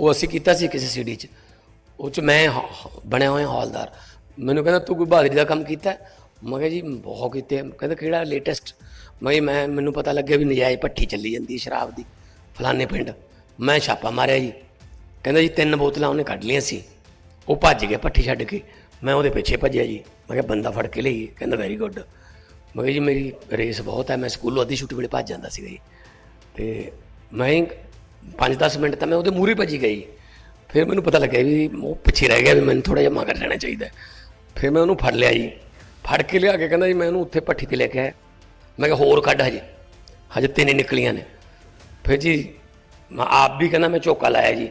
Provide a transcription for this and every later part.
ਉਹ ਅਸੀਂ ਕੀਤਾ ਸੀ ਕਿਸੇ ਸੀਡੀ 'ਚ। ਉਹ 'ਚ ਮੈਂ ਹ- ਬਣਿਆ ਹੋਇਆ ਹੌਲਦਾਰ। ਮੈਨੂੰ ਕਹਿੰਦਾ, ਤੂੰ ਕੋਈ ਬਹਾਦਰੀ ਦਾ ਕੰਮ ਕੀਤਾ? ਹੈ? ਮੈਂ ਕਿਹਾ, ਜੀ, ਬਹੁਤ ਕੀਤੇ ਆ। ਕਹਿੰਦਾ, ਕਿਹੜਾ? ਲੇਟੈਸਟ ਮੈਂ ਕਿਹਾ ਮੈਂ, ਮੈਨੂੰ ਪਤਾ ਲੱਗਿਆ ਵੀ ਨਜਾਇਜ਼ ਭੱਠੀ ਚੱਲੀ ਜਾਂਦੀ ਹੈ ਸ਼ਰਾਬ ਦੀ। ਫਲਾਣੇ ਪਿੰਡ। ਮੈਂ ਛਾਪਾ ਮਾਰਿਆ ਜੀ। ਕਹਿੰਦਾ, ਜੀ, ਤਿੰਨ ਬੋਤਲਾਂ ਉਹਨੇ ਕੱਢ ਲਈਆਂ ਸੀ। ਉਹ ਭੱਜ ਗਿਆ ਭੱਠੀ ਛੱਡ ਕੇ। ਮੈਂ ਉਹਦੇ ਪਿੱਛੇ ਭੱਜਿਆ ਜੀ। ਮੈਂ ਕਿਹਾ, ਬੰਦਾ ਫੜ ਕੇ ਲਈ ਕਹਿੰਦਾ ਵੈਰੀ ਗੁੱਡ ਮੈਂ ਕਿਹਾ, ਜੀ, ਮੇਰੀ ਰੇਸ ਬਹੁਤ ਹੈ। ਮੈਂ ਸਕੂਲੋਂ ਅੱਧੀ ਛੁੱਟੀ ਵੇਲੇ ਭੱਜ ਜਾਂਦਾ ਸੀਗਾ ਜੀ। ਤੇ ਮੈਂ 5-10 ਮਿੰਟ ਤਾਂ ਮੈਂ ਉਹਦੇ ਮੂਹਰੇ ਭੱਜੀ ਗਈ। ਫਿਰ ਮੈਨੂੰ ਪਤਾ ਲੱਗਿਆ ਵੀ ਉਹ ਪਿੱਛੇ ਰਹਿ ਗਿਆ ਵੀ ਮੈਨੂੰ ਥੋੜਾ ਜਿਹਾ ਮਗਰ ਰਹਿਣਾ ਚਾਹੀਦਾ ਫਿਰ ਮੈਂ ਉਹਨੂੰ ਫੜ ਲਿਆ ਜੀ। ਫੜ ਕੇ ਲਿਆ ਕੇ ਕਹਿੰਦਾ ਜੀ, ਮੈਂ ਉਹਨੂੰ ਉੱਥੇ ਪੱਠੀ ਤੇ ਲੈ ਕੇ ਆਇਆ। ਮੈਂ ਕਿਹਾ, ਹੋਰ ਕੱਢ ਹਜੇ। ਹਜੇ ਤਿੰਨ ਨਿਕਲੀਆਂ ਨੇ। ਫਿਰ ਜੀ, ਮੈਂ ਆਪ ਵੀ ਕਹਿੰਦਾ, ਮੈਂ ਝੋਕਾ ਲਾਇਆ ਜੀ।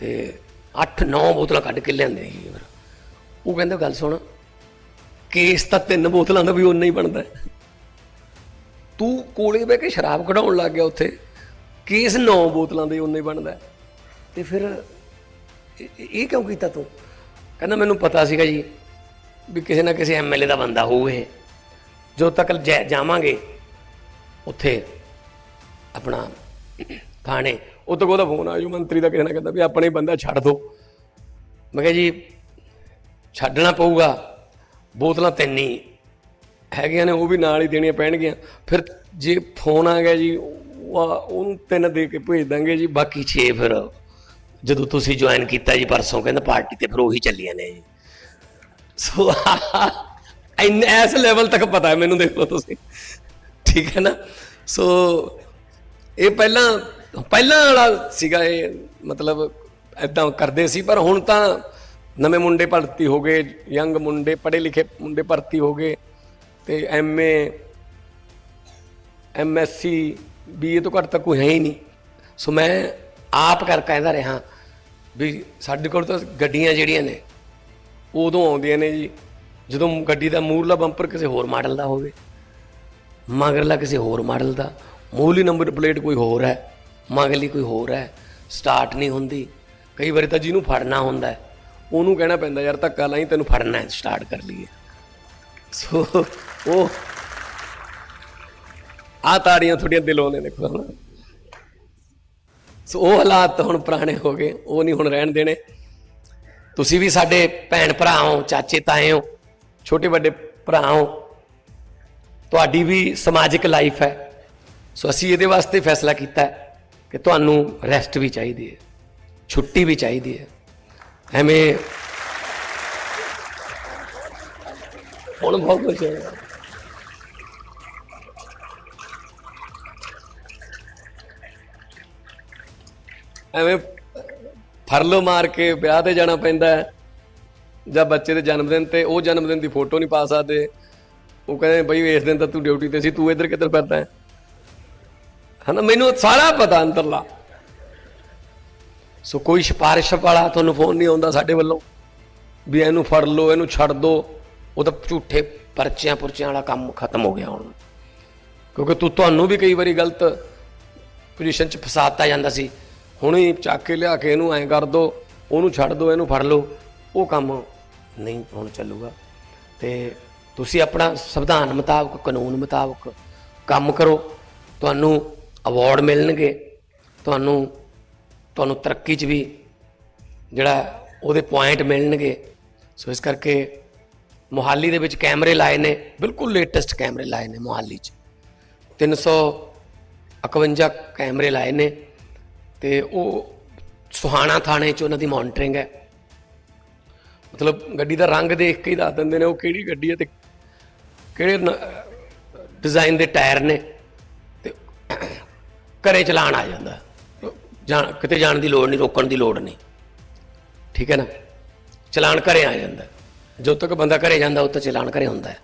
ਤੇ 8-9 ਬੋਤਲਾਂ ਕੱਢ ਕੇ ਲਿਆਂਦੇ ਜੀ ਫਿਰ। ਉਹ ਕਹਿੰਦਾ, ਗੱਲ ਸੁਣ, ਕੇਸ ਤਾਂ ਤਿੰਨ ਬੋਤਲਾਂ ਦਾ ਵੀ ਉਨਾ ਹੀ ਬਣਦਾ ਤੂੰ ਕੋਲੇ ਬਹਿ ਕੇ ਸ਼ਰਾਬ ਕਢਾਉਣ ਲੱਗ ਗਿਆ ਉੱਥੇ। ਕੇਸ 9 ਬੋਤਲਾਂ ਦੇ ਉਨਾ ਬਣਦਾ ਹੈ। ਤੇ ਫਿਰ ਇਹ- ਕਿਉਂ ਕੀਤਾ ਤੂੰ? ਕਹਿੰਦਾ ਮੈਨੂੰ ਪਤਾ ਸੀਗਾ ਜੀ ਵੀ ਕਿਸੇ ਨਾ ਕਿਸੇ ਐਮਐਲਏ ਦਾ ਬੰਦਾ ਹੋਊ ਇਹ। ਜੋ ਤੱਕ ਜੈ- ਜਾਵਾਂਗੇ ਉੱਥੇ ਆਪਣਾ ਥਾਣੇ ਉਹ ਤੋਂ ਉਹਦਾ ਫੋਨ ਆਇਆ ਮੰਤਰੀ ਦਾ ਕਿਸੇ ਨਾ ਕਹਿੰਦਾ ਵੀ ਆਪਣੇ ਬੰਦਾ ਛੱਡ ਦੋ। ਮੈਂ ਕਿਹਾ ਜੀ, ਛੱਡਣਾ ਪਊਗਾ। ਬੋਤਲਾਂ ਤਿੰਨ ਹੀ ਹੈਗੀਆਂ ਨੇ, ਉਹ ਵੀ ਨਾਲ ਹੀ ਦੇਣੀਆਂ ਪੈਣਗੀਆਂ। ਫਿਰ ਜੇ ਫੋਨ ਆ ਗਿਆ ਜੀ ਉਹਨੂੰ ਤਿੰਨ ਦੇ ਕੇ ਭੇਜ ਦਾਂਗੇ ਜੀ, ਬਾਕੀ 6 ਫਿਰ ਜਦੋਂ ਤੁਸੀਂ ਜੁਆਇਨ ਕੀਤਾ ਜੀ, ਪਰਸੋਂ ਕਹਿੰਦਾ ਪਾਰਟੀ ਤੇ ਫਿਰ ਉਹੀ ਚੱਲੀਆਂ ਨੇ ਜੀ। ਸੋ ਇੰਨ, ਇਸ ਲੈਵਲ ਤੱਕ ਪਤਾ ਹੈ ਮੈਨੂੰ ਦੇਖ ਲਓ ਤੁਸੀਂ। ਠੀਕ ਹੈ ਨਾ? ਸੋ ਇਹ ਪਹਿਲਾਂ ਪਹਿਲਾਂ ਵਾਲਾ ਸੀਗਾ ਇਹ, ਮਤਲਬ ਐਦਾਂ ਕਰਦੇ ਸੀ, ਪਰ ਹੁਣ ਤਾਂ ਨਵੇਂ ਮੁੰਡੇ ਭਰਤੀ ਹੋ ਗਏ ਯੰਗ ਮੁੰਡੇ, ਪੜ੍ਹੇ ਲਿਖੇ ਮੁੰਡੇ ਭਰਤੀ ਹੋ ਗਏ ਤੇ ਐਮਏ ਐਮਐਸਸੀ ਵੀ ਇਹ ਤੋਂ ਘੱਟ ਤਾਂ ਕੋਈ ਹੈ ਹੀ ਨਹੀਂ। ਸੋ ਮੈਂ ਆਪ ਕਰ ਕਹਿੰਦਾ ਰਿਹਾ ਵੀ ਸਾਡੇ ਕੋਲ ਤਾਂ ਗੱਡੀਆਂ ਜਿਹੜੀਆਂ ਨੇ, ਉਦੋਂ ਆਉਂਦੀਆਂ ਨੇ ਜੀ, ਜਦੋਂ ਗੱਡੀ ਦਾ ਮੂਰਲਾ ਬੰਪਰ ਕਿਸੇ ਹੋਰ ਮਾਡਲ ਦਾ ਹੋਵੇ, ਮਗਰਲਾ ਕਿਸੇ ਹੋਰ ਮਾਡਲ ਦਾ ਮੂਲੀ ਨੰਬਰ ਪਲੇਟ ਕੋਈ ਹੋਰ ਹੈ, ਮਗਰਲੀ ਕੋਈ ਹੋਰ ਹੈ, ਸਟਾਰਟ ਨਹੀਂ ਹੁੰਦੀ। ਕਈ ਵਾਰੀ ਤਾਂ ਜਿਹਨੂੰ ਫੜਨਾ ਹੁੰਦਾ ਉਹਨੂੰ ਕਹਿਣਾ ਪੈਂਦਾ, ਯਾਰ ਧੱਕਾ ਲਾਈ, ਤੈਨੂੰ ਫੜਨਾ ਹੈ, ਸਟਾਰਟ ਕਰ ਲਈਏ। ਸੋ ਉਹ ਆ ਤਾੜੀਆਂ ਤੁਹਾਡੀਆਂ ਦਿਲੋਂ ਨੇ ਦੇਖੋ ਹਨਾ। ਸੋ ਉਹ ਹਾਲਾਤ ਹੁਣ ਪੁਰਾਣੇ ਹੋ ਗਏ, ਉਹ ਨਹੀਂ ਹੁਣ ਰਹਿਣ ਦੇਣੇ। ਤੁਸੀਂ ਵੀ ਸਾਡੇ ਭੈਣ ਭਰਾ ਹੋ, ਚਾਚੇ ਤਾਏ ਹੋ, ਛੋਟੇ ਵੱਡੇ ਭਰਾ ਹੋ, ਤੁਹਾਡੀ ਵੀ ਸਮਾਜਿਕ ਲਾਈਫ ਹੈ। ਸੋ ਅਸੀਂ ਇਹਦੇ ਵਾਸਤੇ ਫੈਸਲਾ ਕੀਤਾ ਕਿ ਤੁਹਾਨੂੰ ਰੈਸਟ ਵੀ ਚਾਹੀਦੀ ਹੈ, ਛੁੱਟੀ ਵੀ ਚਾਹੀਦੀ ਹੈ। ਐਵੇਂ ਹੁਣ ਬਹੁਤ ਕੁਝ ਹੈ ਐਵੇਂ ਫਰਲੋ ਮਾਰ ਕੇ, ਵਿਆਹ ਤੇ ਜਾਣਾ ਪੈਂਦਾ ਹੈ। ਜਾਂ ਬੱਚੇ ਦੇ ਜਨਮ ਦਿਨ ਤੇ ਉਹ ਜਨਮ ਦਿਨ ਦੀ ਫੋਟੋ ਨਹੀਂ ਪਾ ਸਕਦੇ। ਉਹ ਕਹਿੰਦੇ ਬਈ ਇਸ ਦਿਨ ਤਾਂ ਤੂੰ ਡਿਊਟੀ ਤੇ ਸੀ, ਤੂੰ ਇੱਧਰ ਕਿੱਧਰ ਫਿਰਦਾ ਹੈ? ਹਨਾ, ਮੈਨੂੰ ਸਾਰਾ ਪਤਾ ਅੰਦਰਲਾ। ਸੋ ਕੋਈ ਸਿਫਾਰਿਸ਼ ਵਾਲਾ ਤੁਹਾਨੂੰ ਫੋਨ ਨਹੀਂ ਆਉਂਦਾ ਸਾਡੇ ਵੱਲੋਂ। ਵੀ ਇਹਨੂੰ ਫੜ ਲਓ, ਇਹਨੂੰ ਛੱਡ ਦਿਓ ਉਹ ਤਾਂ ਝੂਠੇ ਪਰਚਿਆਂ ਪੁਰਚਿਆਂ ਵਾਲਾ ਕੰਮ ਖਤਮ ਹੋ ਗਿਆ ਹੁਣ। ਕਿਉਂਕਿ ਤੂੰ, ਤੁਹਾਨੂੰ ਵੀ ਕਈ ਵਾਰੀ ਗਲਤ ਪੋਜੀਸ਼ਨ 'ਚ ਫਸਾਤਾ ਜਾਂਦਾ ਸੀ। ਹੁਣੇ ਚੱਕ ਕੇ ਲਿਆ ਕੇ ਇਹਨੂੰ ਐਂ ਕਰ ਦੋ, ਉਹਨੂੰ ਛੱਡ ਦੋ, ਇਹਨੂੰ ਫੜ ਲਓ। ਉਹ ਕੰਮ ਨਹੀਂ ਹੁਣ ਚੱਲੂਗਾ। ਤੇ ਤੁਸੀਂ ਆਪਣਾ ਸੰਵਿਧਾਨ ਮੁਤਾਬਕ, ਕਾਨੂੰਨ ਮੁਤਾਬਕ ਕੰਮ ਕਰੋ। ਤੁਹਾਨੂੰ ਅਵਾਰਡ ਮਿਲਣਗੇ। ਤੁਹਾਨੂੰ ਤੁਹਾਨੂੰ ਤਰੱਕੀ 'ਚ ਵੀ ਜਿਹੜਾ ਉਹਦੇ ਪੁਆਇੰਟ ਮਿਲਣਗੇ। ਸੋ ਇਸ ਕਰਕੇ ਮੁਹਾਲੀ ਦੇ ਵਿੱਚ ਕੈਮਰੇ ਲਾਏ ਨੇ, ਬਿਲਕੁਲ ਲੇਟੈਸਟ ਕੈਮਰੇ ਲਾਏ ਨੇ ਮੁਹਾਲੀ 'ਚ। 351 ਕੈਮਰੇ ਲਾਏ ਨੇ। ਤੇ ਉਹ ਸੁਹਾਣਾ ਥਾਣੇ 'ਚ ਉਹਨਾਂ ਦੀ ਮੋਨਿਟਰਿੰਗ ਹੈ। ਮਤਲਬ ਗੱਡੀ ਦਾ ਰੰਗ ਦੇਖ ਕੇ ਹੀ ਦੱਸ ਦਿੰਦੇ ਨੇ ਉਹ ਕਿਹੜੀ ਗੱਡੀ ਹੈ ਤੇ ਕਿਹੜੇ ਡਿਜ਼ਾਈਨ ਦੇ ਟਾਇਰ ਨੇ ਤੇ ਘਰੇ ਚਲਾਣ ਆ ਜਾਂਦਾ। ਜਾਣ ਕਿਤੇ ਜਾਣ ਦੀ ਲੋੜ ਨਹੀਂ, ਰੋਕਣ ਦੀ ਲੋੜ ਨਹੀਂ। ਠੀਕ ਹੈ ਨਾ? ਚਲਾਣ ਘਰੇ ਆ ਜਾਂਦਾ। ਜਦੋਂ ਤੱਕ ਬੰਦਾ ਘਰੇ ਜਾਂਦਾ, ਉਦੋਂ ਤੱਕ ਚਲਾਣ ਘਰੇ ਹੁੰਦਾ ਹੈ।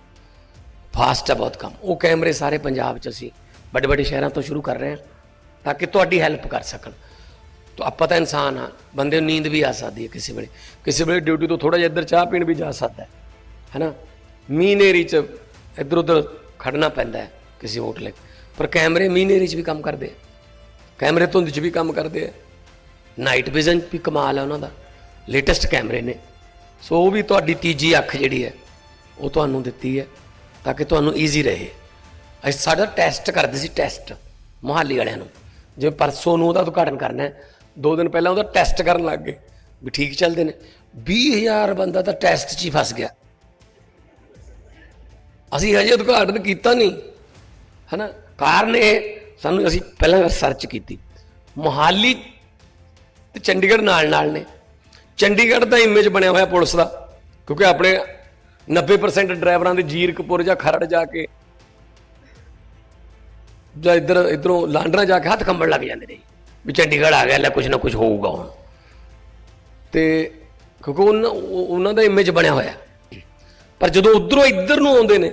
ਫਾਸਟ ਹੈ ਬਹੁਤ ਕੰਮ। ਉਹ ਕੈਮਰੇ ਸਾਰੇ ਪੰਜਾਬ 'ਚ ਅਸੀਂ ਵੱਡੇ ਵੱਡੇ ਸ਼ਹਿਰਾਂ ਤੋਂ ਸ਼ੁਰੂ ਕਰ ਰਹੇ ਹਾਂ। ਤਾਂ ਕਿ ਤੁਹਾਡੀ ਹੈਲਪ ਕਰ ਸਕਣ। ਤਾਂ ਆਪਾਂ ਤਾਂ ਇਨਸਾਨ ਆ ਬੰਦੇ ਨੂੰ ਨੀਂਦ ਵੀ ਆ ਸਕਦੀ ਹੈ ਕਿਸੇ ਵੇਲੇ। ਕਿਸੇ ਵੇਲੇ ਡਿਊਟੀ ਤੋਂ ਥੋੜਾ ਜਿਹਾ ਇੱਧਰ ਚਾਹ ਪੀਣ ਵੀ ਜਾ ਸਕਦਾ ਹੈ। ਹੈਨਾ? ਮੀਨੇਰੀ 'ਚ ਇੱਧਰ ਉੱਧਰ ਖੜਨਾ ਪੈਂਦਾ ਹੈ ਕਿਸੇ ਹੋਟਲ 'ਚ। ਪਰ ਕੈਮਰੇ ਮੀਨੇਰੀ 'ਚ ਵੀ ਕੰਮ ਕਰਦੇ ਆ। ਕੈਮਰੇ ਧੁੰਦ 'ਚ ਵੀ ਕੰਮ ਕਰਦੇ ਆ। ਨਾਈਟ ਵਿਜ਼ਨ ਵੀ ਕਮਾਲ ਹੈ ਉਹਨਾਂ ਦਾ। ਲੇਟੈਸਟ ਕੈਮਰੇ ਨੇ। ਸੋ ਉਹ ਵੀ ਤੁਹਾਡੀ ਤੀਜੀ ਅੱਖ ਜਿਹੜੀ ਹੈ, ਉਹ ਤੁਹਾਨੂੰ ਦਿੱਤੀ ਹੈ ਤਾਂ ਕਿ ਤੁਹਾਨੂੰ ਈਜ਼ੀ ਰਹੇ। ਅਸੀਂ ਸਾਡਾ ਟੈਸਟ ਕਰਦੇ ਸੀ ਟੈਸਟ ਮੁਹਾਲੀ ਵਾਲਿਆਂ ਨੂੰ। ਜਿਵੇਂ ਪਰਸੋਂ ਨੂੰ ਉਹਦਾ ਉਦਘਾਟਨ ਕਰਨਾ ਹੈ, ਦੋ ਦਿਨ ਪਹਿਲਾਂ ਉਹਦਾ ਟੈਸਟ ਕਰਨ ਲੱਗ ਗਏ ਵੀ ਠੀਕ ਚੱਲਦੇ ਨੇ। 20000 ਬੰਦਾ ਤਾਂ ਟੈਸਟ 'ਚ ਹੀ ਫਸ ਗਿਆ। ਅਸੀਂ ਹਜੇ ਉਦਘਾਟਨ ਕੀਤਾ ਨਹੀਂ। ਹਨਾ? ਕਾਰਨ ਇਹ, ਸਾਨੂੰ ਅਸੀਂ ਪਹਿਲਾਂ ਰਿਸਰਚ ਕੀਤੀ। ਮੋਹਾਲੀ ਤੇ ਚੰਡੀਗੜ੍ਹ ਨਾਲ ਨਾਲ ਨੇ। ਚੰਡੀਗੜ੍ਹ ਦਾ ਇਮੇਜ ਬਣਿਆ ਹੋਇਆ ਪੁਲਿਸ ਦਾ, ਕਿਉਂਕਿ ਆਪਣੇ 90% ਡਰਾਈਵਰਾਂ ਦੇ ਜੀਰਕਪੁਰ ਜਾਂ ਖਰੜ ਜਾ ਕੇ ਜਾਂ ਇੱਧਰ ਇਧਰੋਂ ਲਾਂਡਰਾ ਜਾ ਕੇ ਹੱਥ ਕੰਬਣ ਲੱਗ ਜਾਂਦੇ ਨੇ ਵੀ ਚੰਡੀਗੜ੍ਹ ਆ ਗਿਆ, ਲੈ ਕੁਝ ਨਾ ਕੁਝ ਹੋਊਗਾ ਹੁਣ। ਤੇ ਕਿਉਂਕਿ ਉਹਨਾਂ ਉਹਨਾਂ ਦਾ ਇਮੇਜ ਬਣਿਆ ਹੋਇਆ। ਪਰ ਜਦੋਂ ਉਧਰੋਂ ਇੱਧਰ ਨੂੰ ਆਉਂਦੇ ਨੇ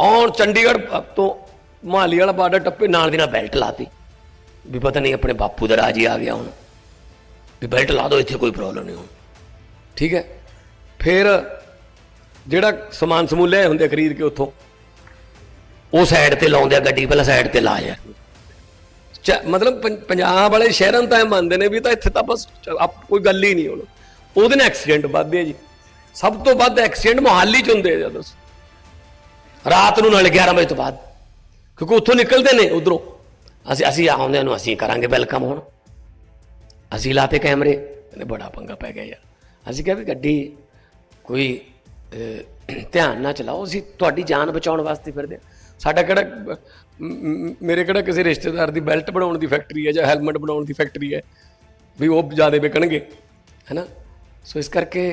ਆਉਣ ਚੰਡੀਗੜ੍ਹ ਤੋਂ ਮਹਾਲੀ ਵਾਲਾ ਬਾਰਡਰ ਟੱਪੇ, ਨਾਲ ਦੀ ਨਾਲ ਬੈਲਟ ਲਾਤੀ ਵੀ ਪਤਾ ਨਹੀਂ ਆਪਣੇ ਬਾਪੂ ਦਾ ਰਾਜ ਹੀ ਆ ਗਿਆ ਹੁਣ। ਵੀ ਬੈਲਟ ਲਾ ਦਿਓ, ਇੱਥੇ ਕੋਈ ਪ੍ਰੋਬਲਮ ਨਹੀਂ ਹੁਣ। ਠੀਕ ਹੈ? ਫਿਰ ਜਿਹੜਾ ਸਮਾਨ ਸਮੂਹ ਲਿਆਏ ਹੁੰਦੇ ਆ ਖਰੀਦ ਕੇ ਉੱਥੋਂ ਉਹ ਸਾਈਡ ਤੇ ਲਾਉਂਦੇ ਆ, ਗੱਡੀ ਪਹਿਲਾਂ ਸਾਈਡ ਤੇ ਲਾ ਯਾਰ ਚ- ਮਤਲਬ ਪੰ- ਪੰਜਾਬ ਵਾਲੇ ਸ਼ਹਿਰਾਂ ਨੂੰ ਤਾਂ ਇਹ ਮੰਨਦੇ ਨੇ ਵੀ ਤਾਂ ਇੱਥੇ ਤਾਂ ਬਸ ਆਪ- ਕੋਈ ਗੱਲ ਹੀ ਨਹੀਂ ਹੁਣ। ਉਹਦੇ ਨਾਲ ਐਕਸੀਡੈਂਟ ਵੱਧਦੇ ਆ ਜੀ। ਸਭ ਤੋਂ ਵੱਧ ਐਕਸੀਡੈਂਟ ਮੁਹਾਲੀ ਚ ਹੁੰਦੇ ਆ ਜਦੋਂ ਰਾਤ ਨੂੰ ਨਾਲ 11 ਵਜੇ ਤੋਂ ਬਾਅਦ। ਕਿਉਂਕਿ ਉੱਥੋਂ ਨਿਕਲਦੇ ਨੇ ਉਧਰੋਂ। ਅਸੀਂ ਅਸੀਂ ਆਉਂਦੇ ਨੂੰ ਅਸੀਂ ਕਰਾਂਗੇ ਵੈਲਕਮ ਹੁਣ। ਅਸੀਂ ਲਾਤੇ ਕੈਮਰੇ, ਕਹਿੰਦੇ ਬੜਾ ਪੰਗਾ ਪੈ ਗਿਆ ਯਾਰ। ਅਸੀਂ ਕਿਹਾ ਵੀ ਗੱਡੀ ਕੋਈ ਧਿਆਨ ਨਾਲ ਚਲਾਓ, ਅਸੀਂ ਤੁਹਾਡੀ ਜਾਨ ਬਚਾਉਣ ਵਾਸਤੇ ਫਿਰਦੇ ਹਾਂ। ਸਾਡਾ ਕਿਹੜਾ ਮੇਰੇ ਕਿਹੜਾ ਕਿਸੇ ਰਿਸ਼ਤੇਦਾਰ ਦੀ ਬੈਲਟ ਬਣਾਉਣ ਦੀ ਫੈਕਟਰੀ ਹੈ ਜਾਂ ਹੈਲਮਟ ਬਣਾਉਣ ਦੀ ਫੈਕਟਰੀ ਹੈ, ਵੀ ਉਹ ਜ਼ਿਆਦਾ ਵਿਕਣਗੇ ਹੈਨਾ ਸੋ ਇਸ ਕਰਕੇ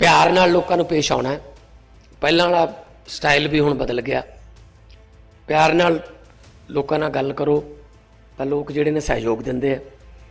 ਪਿਆਰ ਨਾਲ ਲੋਕਾਂ ਨੂੰ ਪੇਸ਼ ਆਉਣਾ ਹੈ। ਪਹਿਲਾਂ ਵਾਲਾ ਸਟਾਈਲ ਵੀ ਹੁਣ ਬਦਲ ਗਿਆ। ਪਿਆਰ ਨਾਲ ਲੋਕਾਂ ਨਾਲ ਗੱਲ ਕਰੋ ਤਾਂ ਲੋਕ ਜਿਹੜੇ ਨੇ ਸਹਿਯੋਗ ਦਿੰਦੇ ਆ।